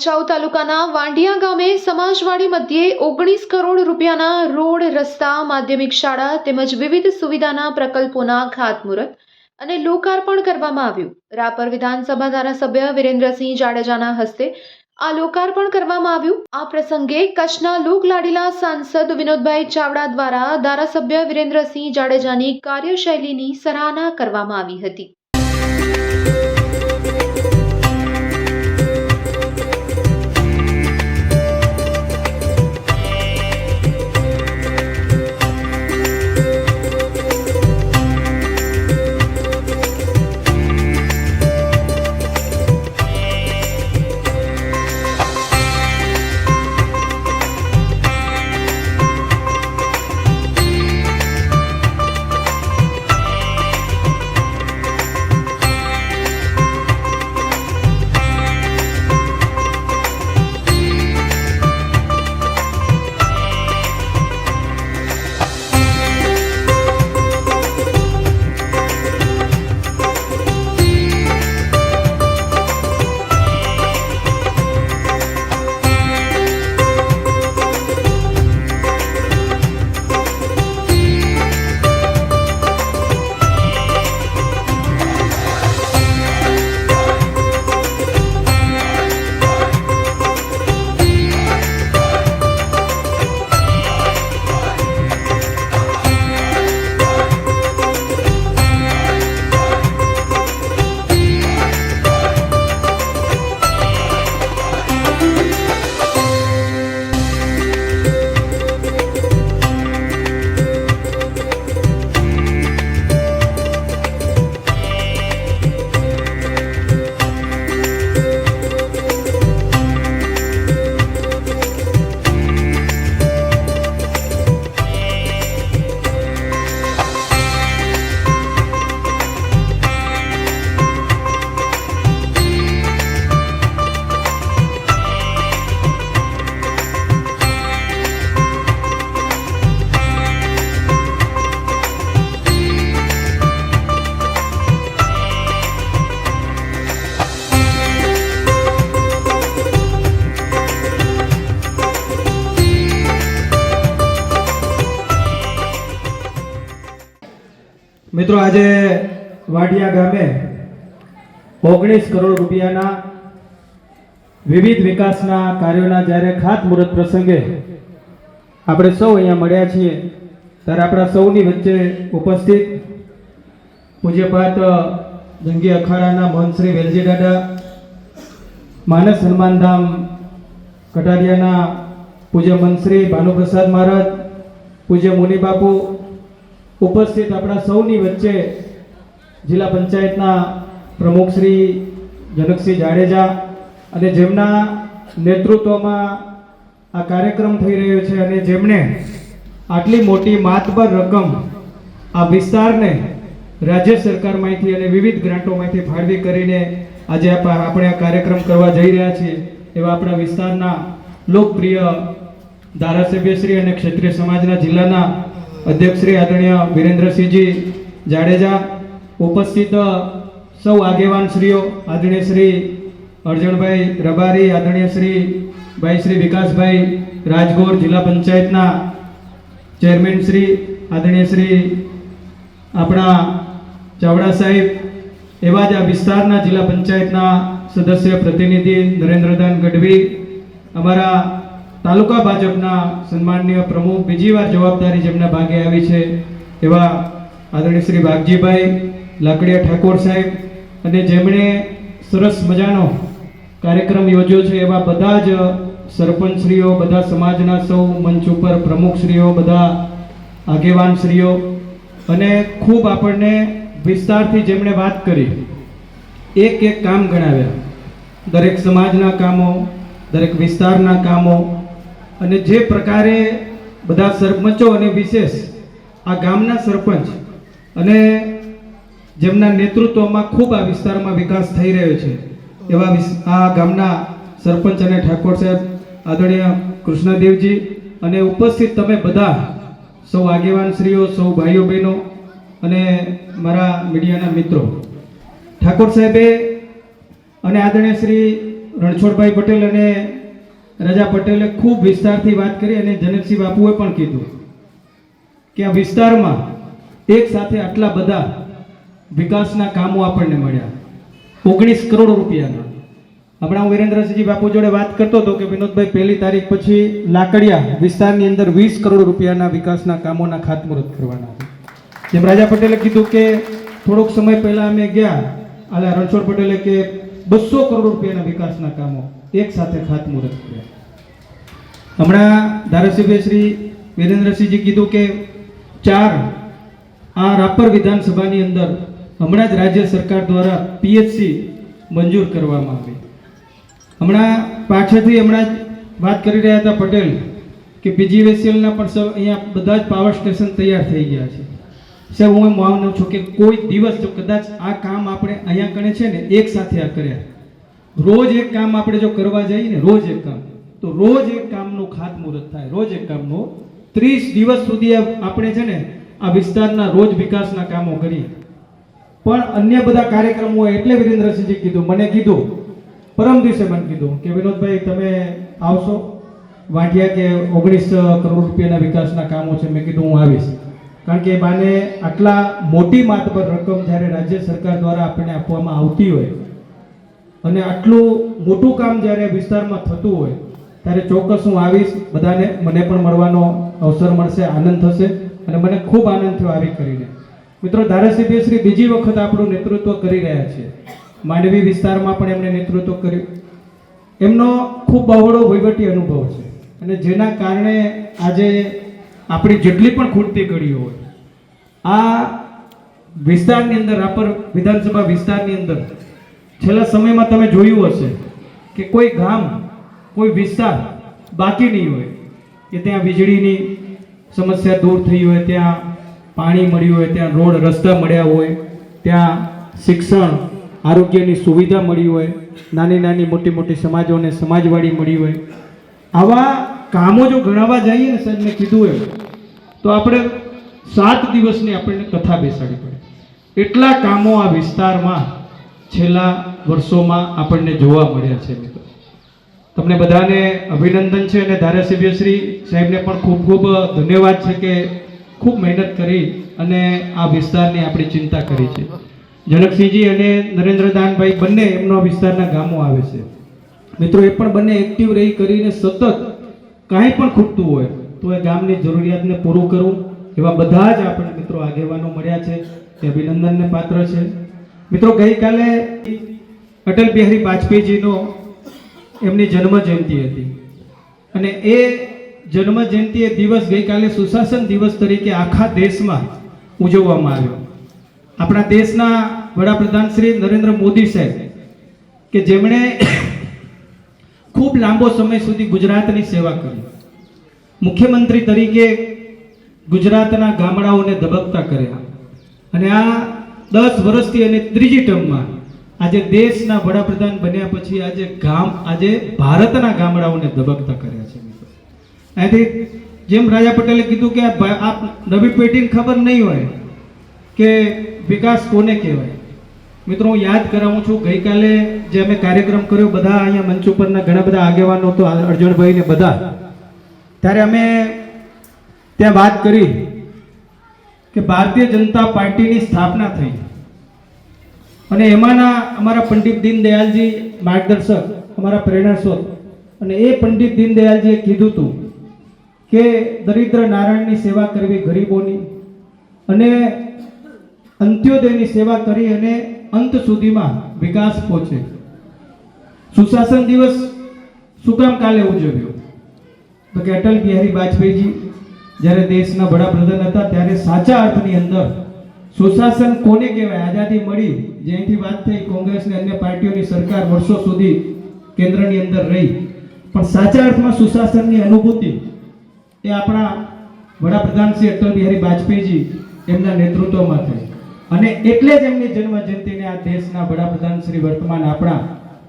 ભચાઉ તાલુકાના વાંઢિયા ગામે સમાજવાડી મધ્યે ઓગણીસ કરોડ રૂપિયાના રોડ, રસ્તા, માધ્યમિક શાળા તેમજ વિવિધ સુવિધાના પ્રકલ્પોના ખાતમુહૂર્ત અને લોકાર્પણ કરવામાં આવ્યું. રાપર વિધાનસભા ધારાસભ્ય વિરેન્દ્રસિંહ જાડેજાના હસ્તે આ લોકાર્પણ કરવામાં આવ્યું. આ પ્રસંગે કચ્છના લોકલાડીલા સાંસદ વિનોદભાઈ ચાવડા દ્વારા ધારાસભ્ય વિરેન્દ્રસિંહ જાડેજાની કાર્યશૈલીની સરાહના કરવામાં આવી હતી. મિત્રો, આજે વાડિયા ગામે ઓગણીસ કરોડ રૂપિયાના વિવિધ વિકાસના કાર્યોના જ્યારે ખાતમુહૂર્ત પ્રસંગે આપણે સૌ અહીંયા મળ્યા છીએ, ત્યારે આપણા સૌની વચ્ચે ઉપસ્થિત પૂજ્યપાત જંગી અખાડાના મોહનશ્રી વેલજી દાદા, માનસ હનુમાનધામ કટારિયાના પૂજ્ય મનશ્રી ભાનુપ્રસાદ મહારાજ, પૂજ્ય મુનિ બાપુ ઉપસ્થિત આપણા સૌની વચ્ચે જિલ્લા પંચાયતના પ્રમુખ શ્રી જનકસિંહ જાડેજા અને જેમના નેતૃત્વમાં આ કાર્યક્રમ થઈ રહ્યો છે અને જેમણે આટલી મોટી માતબર રકમ આ વિસ્તારને રાજ્ય સરકારમાંથી અને વિવિધ ગ્રાન્ટોમાંથી ફાળવી કરીને આજે આપ- આપણે આ કાર્યક્રમ કરવા જઈ રહ્યા છીએ એવા આપણા વિસ્તારના લોકપ્રિય ધારાસભ્યશ્રી અને ક્ષત્રિય સમાજના જિલ્લાના અધ્યક્ષ શ્રી આદરણીય વિરેન્દ્રસિંહજી જાડેજા, ઉપસ્થિત સૌ આગેવાન શ્રીઓ આદરણીય શ્રી અર્જણભાઈ રબારી, આદરણીય શ્રી ભાઈ શ્રી વિકાસભાઈ રાજગોર જિલ્લા પંચાયતના ચેરમેન શ્રી, આદરણીય શ્રી આપણા ચાવડા સાહેબ, એવા જ આ વિસ્તારના જિલ્લા પંચાયતના સદસ્ય, પ્રતિનિધિ નરેન્દ્રદાન ગઢવી, અમારા તાલુકા ભાજપના સન્માનનીય પ્રમુખ બીજી વાર જવાબદારી જેમના ભાગે આવી છે એવા આદરણીય શ્રી વાઘજીભાઈ, લાકડિયા ઠાકોર સાહેબ અને જેમણે સરસ મજાનો કાર્યક્રમ યોજ્યો છે એવા બધા જ સરપંચશ્રીઓ, બધા સમાજના સૌ મંચ ઉપર પ્રમુખશ્રીઓ, બધા આગેવાનશ્રીઓ અને ખૂબ આપણને વિસ્તારથી જેમણે વાત કરી એક એક કામ ગણાવ્યા. દરેક સમાજના કામો, દરેક વિસ્તારના કામો અને જે પ્રકારે બધા સરપંચો અને વિશેષ આ ગામના સરપંચ અને જેમના નેતૃત્વમાં ખૂબ આ વિસ્તારમાં વિકાસ થઈ રહ્યો છે, એવા આ ગામના સરપંચ અને ઠાકોર સાહેબ, આદરણીય કૃષ્ણદેવજી અને ઉપસ્થિત તમે બધા સૌ આગેવાન શ્રીઓ સૌ ભાઈઓ બહેનો અને મારા મીડિયાના મિત્રો. ઠાકોર સાહેબે અને આદરણીય શ્રી રણછોડભાઈ પટેલ અને રજા પટેલે ખૂબ વિસ્તારથી વાત કરી અને જનકસિંહ બાપુએ પણ કીધું કે આ વિસ્તારમાં એક સાથે આટલા બધા વિકાસના કામો આપણને મળ્યા. ઓગણીસ કરોડ રૂપિયાના. હમણાં હું વિરેન્દ્રસિંહજી બાપુ જોડે વાત કરતો હતો કે વિનોદભાઈ પહેલી તારીખ પછી લાકડિયા વિસ્તારની અંદર વીસ કરોડ રૂપિયાના વિકાસના કામોના ખાતમુહૂર્ત કરવાના જેમ રાજા પટેલે કીધું કે થોડોક સમય પહેલા અમે ગયા, આલા રણછોડ પટેલે કે બસો કરોડ રૂપિયાના વિકાસના કામો એક સાથે ખાતમુહૂર્ત કર્યા. હમણાં ધારાસભ્ય શ્રી વિરેન્દ્રસિંહજી કીધું કે ચાર આ રાપર વિધાનસભાની અંદર હમણાં જ રાજ્ય સરકાર દ્વારા પીએચસી મંજૂર કરવામાં આવી. હમણાં પાછળથી હમણાં જ વાત કરી રહ્યા હતા પટેલ કે પીજીવીસીએલના પણ સૌ અહીંયા બધા જ પાવર સ્ટેશન તૈયાર થઈ ગયા છે. સાહેબ, હું એમ માનું છું કે કોઈ દિવસ જો કદાચ આ કામ આપણે અહીંયા કણે છે ને, એક સાથે આ કર્યા. રોજ એક કામ આપણે જો કરવા જઈએ ને, રોજ એક કામ. તો રોજ એક કામનું ખાતમુહૂર્ત થાય. રોજ એક કામનું ત્રીસ દિવસ સુધી આપણે છે ને, આ વિસ્તારના રોજ વિકાસના કામો કરીએ. પણ અન્ય બધા કાર્યક્રમો એટલે વિરેન્દ્રસિંહજી કીધું, મને કીધું. પરમ દિવસે મને કીધું કે, વિનોદભાઈ, તમે આવશો? વાંઢિયા કે ઓગણીસ કરોડ રૂપિયાના વિકાસના કામો છે. મેં કીધું, હું આવીશ. કારણ કે બાને આટલા મોટી માતબર રકમ જ્યારે રાજ્ય સરકાર દ્વારા આપણને આપવામાં આવતી હોય અને આટલું મોટું કામ જ્યારે વિસ્તારમાં થતું હોય, ત્યારે ચોક્કસ હું આવીશ, બધાને મને પણ મળવાનો અવસર મળશે, આનંદ થશે, અને મને ખૂબ આનંદ થયો આવી કરીને. મિત્રો, ધારાસભ્ય શ્રી બીજી વખત આપણું નેતૃત્વ કરી રહ્યા છે. માંડવી વિસ્તારમાં પણ એમણે નેતૃત્વ કર્યું. એમનો ખૂબ બહોળો વહીવટી અનુભવ છે. અને જેના કારણે આજે આપણી જેટલી પણ ખૂટતી ઘડીઓ હોય, આ વિસ્તારની અંદર રાપર વિધાનસભા વિસ્તારની અંદર છેલ્લા સમયમાં તમે જોયું હશે કે કોઈ ગામ, કોઈ વિસ્તાર બાકી નહીં હોય. કે ત્યાં વીજળીની સમસ્યા દૂર થઈ હોય, ત્યાં પાણી મળ્યું હોય, ત્યાં રોડ, રસ્તા મળ્યા હોય, ત્યાં શિક્ષણ, આરોગ્યની સુવિધા મળી હોય, નાની નાની મોટી મોટી સમાજોને સમાજવાડી મળી હોય. આવા કામો જો ગણાવવા જઈએ ને સાહેબ કીધું એમ, તો આપણે સાત દિવસની આપણને કથા બેસાડી પડે. એટલા કામો આ વિસ્તારમાં છેલ્લા વર્ષોમાં આપણને જોવા મળ્યા છે મિત્રો. તમને બધાને અભિનંદન છે અને ધારાસભ્યશ્રી સાહેબને પણ ખૂબ ખૂબ ધન્યવાદ છે કે ખૂબ મહેનત કરી અને આ વિસ્તારની આપણી ચિંતા કરી છે. જનકસિંહજી અને નરેન્દ્રદાનભાઈ બંને એમનો વિસ્તારના ગામો આવે છે. મિત્રો, એ પણ બંને એક્ટિવ રહી કરીને સતત કાંઈ પણ ખૂટતું હોય તો એ ગામની જરૂરિયાતને પૂરું કરવું એવા બધા જ આપણે મિત્રો આગેવાનો મળ્યા છે. તે અભિનંદનને પાત્ર છે. મિત્રો, ગઈકાલે અટલ બિહારી વાજપેયીજીનો એમની જન્મ જયંતિ હતી. અને એ જન્મ જયંતિ એ દિવસ ગઈકાલે સુશાસન દિવસ તરીકે આખા દેશમાં ઉજવવામાં આવ્યો. આપણા દેશના વડાપ્રધાન શ્રી નરેન્દ્ર મોદી સાહેબ, કે જેમણે ખૂબ લાંબો સમય સુધી ગુજરાતની સેવા કરી. મુખ્યમંત્રી તરીકે ગુજરાતના ગામડાઓને ધબકતા કર્યા. અને આ દસ વર્ષથી અને ત્રીજી ટર્મમાં આજે દેશના વડાપ્રધાન બન્યા પછી આજે ગામ, આજે ભારતના ગામડાઓને ધબકતા કર્યા છે મિત્રો. અહીંથી જેમ રાજા પટેલે કીધું કે આ નવી પેઢીને ખબર નહીં હોય કે વિકાસ કોને કહેવાય. મિત્રો, હું યાદ કરાવું છું, ગઈકાલે જે અમે કાર્યક્રમ કર્યો, બધા અહીંયા મંચ ઉપરના ઘણા બધા આગેવાનો તો અર્જુનભાઈ ને બધા. ત્યારે અમે ત્યાં વાત કરી કે ભારતીય જનતા પાર્ટીની સ્થાપના થઈ. અને એમાંના અમારા પંડિત દીનદયાલજી માર્ગદર્શક અમારા પ્રેરણા સ્ત્રોત અને એ પંડિત દીનદયાલજીએ કીધું હતું કે દરિદ્ર નારાયણની સેવા કરવી ગરીબોની અને અંત્યોદયની સેવા કરી અને અંત સુધીમાં વિકાસ પહોંચે. સુશાસન દિવસ શું કામ કાલે ઉજવ્યો. તો કે અટલ બિહારી વાજપેયીજી જ્યારે દેશના વડાપ્રધાન હતા, ત્યારે સાચા અર્થની અંદર સુશાસન કોને કહેવાય? આઝાદી મળી, જેથી વાત થઈ કોંગ્રેસ અને અન્ય પાર્ટીઓની સરકાર વર્ષો સુધી કેન્દ્રની અંદર રહી. પણ સાચા અર્થમાં સુશાસનની અનુભૂતિ એ આપણા વડાપ્રધાન શ્રી અટલ બિહારી વાજપેયીજી એમના નેતૃત્વમાં થઈ. અને એટલે જ એમની જન્મ જયંતિને આ દેશના વડાપ્રધાન શ્રી વર્તમાન આપણા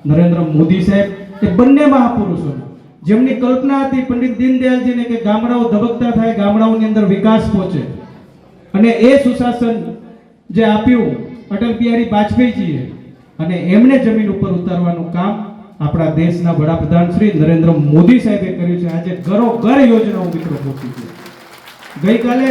નરેન્દ્ર મોદી સાહેબ એ બંને મહાપુરુષોને જેમની કલ્પના હતી પંડિત દીનદયાલજીને કે ગામડાઓ ધબકતા થાય, ગામડાઓની અંદર વિકાસ પહોંચે. અને એ સુશાસન જે આપ્યું અટલ બિહારી વાજપેયીજીએ, અને એમને જમીન ઉપર ઉતારવાનું કામ આપણા દેશના વડાપ્રધાન શ્રી નરેન્દ્ર મોદી સાહેબે કર્યું છે. આજે ઘરો ઘર યોજનાઓ મિત્રો પહોંચી છે. ગઈકાલે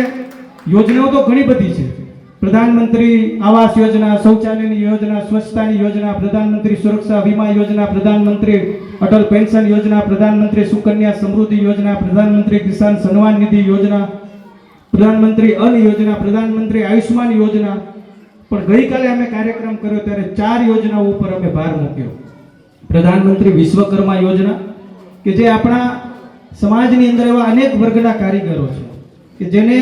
યોજનાઓ તો ઘણી બધી છે. પ્રધાનમંત્રી આવાસ યોજના, શૌચાલયની યોજના, સ્વચ્છતાની યોજના, પ્રધાનમંત્રી સુરક્ષા વીમા યોજના, પ્રધાનમંત્રી અટલ પેન્શન યોજના, પ્રધાનમંત્રી સુકન્યા સમૃદ્ધિ યોજના, પ્રધાનમંત્રી કિસાન સન્માન નિધિ યોજના, પ્રધાનમંત્રી અન્ન યોજના, પ્રધાનમંત્રી આયુષ્માન યોજના. પણ ગઈકાલે અમે કાર્યક્રમ કર્યો ત્યારે ચાર યોજનાઓ ઉપર અમે ભાર મૂક્યો. પ્રધાનમંત્રી વિશ્વકર્મા યોજના, કે જે આપણા સમાજની અંદર એવા અનેક વર્ગના કારીગરો છે, કે જેને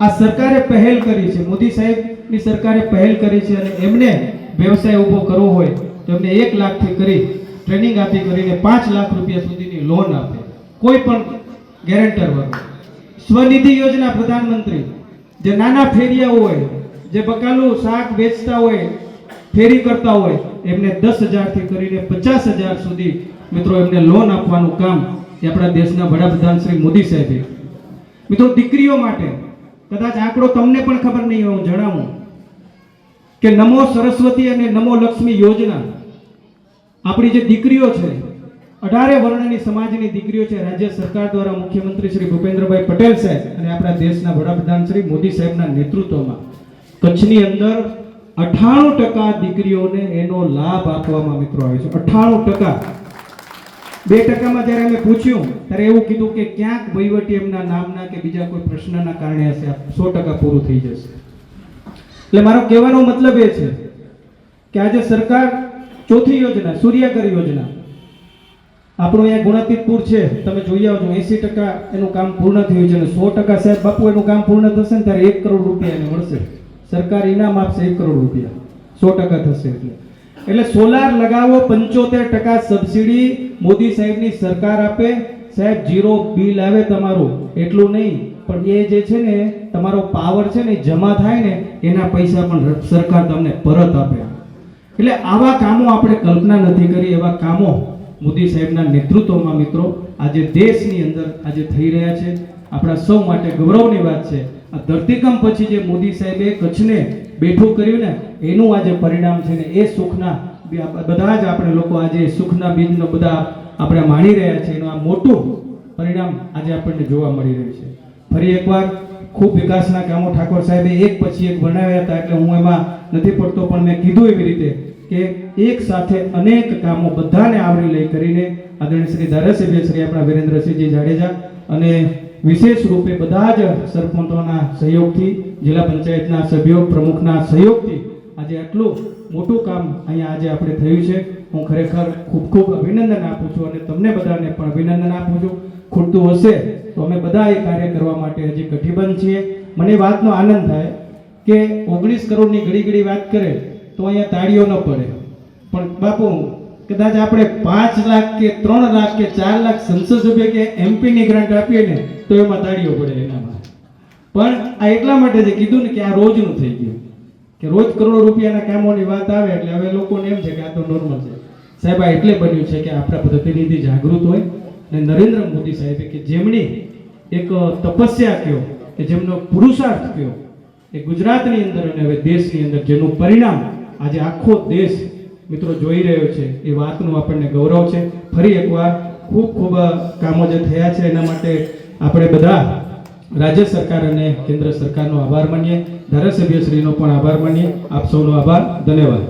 આ સરકારે પહેલ કરી છે. મોદી સાહેબની સરકારે પહેલ કરી છે અને એમને વ્યવસાય ઊભો કરવો હોય તો એમને એક લાખથી કરી ટ્રેનિંગ આપી કરીને પાંચ લાખ રૂપિયા સુધીની લોન આપે. કોઈ પણ ગેરેન્ટર વર્ગ સ્વનિધિ યોજના પ્રધાનમંત્રી. જે નાના ફેરિયાઓ હોય, જે બકાલું શાક વેચતા હોય, ફેરી કરતા હોય, એમને દસ હજારથી કરીને પચાસ હજાર સુધી મિત્રો એમને લોન આપવાનું કામ એ આપણા દેશના વડાપ્રધાન શ્રી મોદી સાહેબે. મિત્રો, દીકરીઓ માટે કદાચ આંકડો તમને પણ ખબર નહીં હું જણાવું. કે નમો સરસ્વતી અને નમો લક્ષ્મી યોજના આપણી જે દીકરીઓ છે, અઢારે વર્ણની સમાજની દીકરીઓ છે, રાજ્ય સરકાર દ્વારા મુખ્યમંત્રી શ્રી ભૂપેન્દ્રભાઈ પટેલ સાહેબ અને આપણા દેશના વડાપ્રધાન શ્રી મોદી સાહેબના નેતૃત્વમાં કચ્છની અંદર અઠાણું ટકા દીકરીઓને એનો લાભ આપવામાં મિત્રો આવે છે. અઠાણું ટકા બે ટકામાં જ્યારે અમે પૂછ્યું, ત્યારે એવું કીધું કે ક્યાંક વહીવટી એમના નામના કે બીજા કોઈ પ્રશ્નના કારણે હશે સો ટકા પૂરું થઈ જશે. એટલે મારો કહેવાનો મતલબ એ છે કે આજે સરકાર ચોથી યોજના સૂર્યાકર યોજના, આપણું અહીંયા ગુણાતીતપુર છે, તમે જોઈ આવજો, એસી ટકા એનું કામ પૂર્ણ થયું છે અને સો ટકા સાહેબ બાપુ એનું કામ પૂર્ણ થશે ને ત્યારે એક કરોડ રૂપિયા એને મળશે. સરકાર ઇનામ આપશે એક કરોડ રૂપિયા. સો ટકા થશે એટલે. એટલે સોલાર લગાવો પંચોતેર ટકા સબસિડી મોદી સાહેબની સરકાર આપે. સાહેબ, જીરો બિલ આવે તમારું. એટલું નહીં, પણ એ જે છે ને, તમારો પાવર છે ને જમા થાય ને, એના પૈસા પણ સરકાર તમને પરત આપે. એટલે આવા કામો આપણે કલ્પના નથી કરી, એવા કામો મોદી સાહેબના નેતૃત્વમાં મિત્રો આજે દેશની અંદર આજે થઈ રહ્યા છે. આપણા સૌ માટે ગૌરવની વાત છે. આ ધરતીકંપ પછી જે મોદી સાહેબે કચ્છને બેઠું કર્યું ને, એનું આજે પરિણામ છે ને, એ સુખના બધા જ આપણે લોકો આજે સુખના બીજનો બધા આપણે માણી રહ્યા છે. એનું આ મોટું પરિણામ આજે આપણને જોવા મળી રહ્યું છે. ફરી એકવાર ખૂબ વિકાસના કામો ઠાકોર સાહેબે એક પછી એક બનાવ્યા હતા, એટલે હું એમાં નથી પડતો, પણ મેં કીધું એવી રીતે કે એક સાથે અનેક કામો બધાને આવરી લઈ કરીને આદરણીય શ્રી ધારાસભ્ય શ્રી આપણા વિરેન્દ્રસિંહજી જાડેજા અને વિશેષ રૂપે બધા જ સરપંચોના સહયોગથી, જિલ્લા પંચાયતના સભ્યો, પ્રમુખના સહયોગથી આજે આટલું મોટું કામ અહીંયા આજે આપણે થયું છે. હું ખરેખર ખૂબ ખૂબ અભિનંદન આપું છું અને તમને બધાને પણ અભિનંદન આપું છું. ખૂટતું હશે તો અમે બધા એ કાર્ય કરવા માટે હજી કઠિબંધ છીએ. મને વાતનો આનંદ થાય કે ઓગણીસ કરોડની ઘડી ઘડી વાત કરે તો અહીંયા તાળીઓ ન પડે. પણ બાપુ કદાચ આપણે પાંચ લાખ કે ત્રણ લાખ કે ચાર લાખ સંસદ સભ્ય કે એમપીની ગ્રાન્ટ આપીએ ને, તો એમાં તાળીઓ પડે એનામાં. પણ આ એટલા માટે જે કીધું ને કે આ રોજનું થઈ ગયું. કે રોજ કરોડો રૂપિયાના કામોની વાત આવે એટલે હવે લોકોને એમ છે કે આ તો નોર્મલ છે. સાહેબ, આ એટલે બન્યું છે કે આપણા પ્રતિનિધિ જાગૃત હોય અને નરેન્દ્ર મોદી સાહેબે કે જેમની એક તપસ્યા કયો, કે જેમનો પુરુષાર્થ કયો, એ ગુજરાતની અંદર અને હવે દેશની અંદર જેનું પરિણામ આજે આખો દેશ મિત્રો જોઈ રહ્યો છે, એ વાતનું આપણને ગૌરવ છે. ફરી એકવાર ખૂબ ખૂબ કામો જે થયા છે એના માટે આપણે બધા રાજ્ય સરકાર અને કેન્દ્ર સરકારનો આભાર માનીએ. ધારાસભ્યશ્રીનો પણ આભાર માનીએ. આપ સૌનો આભાર. ધન્યવાદ.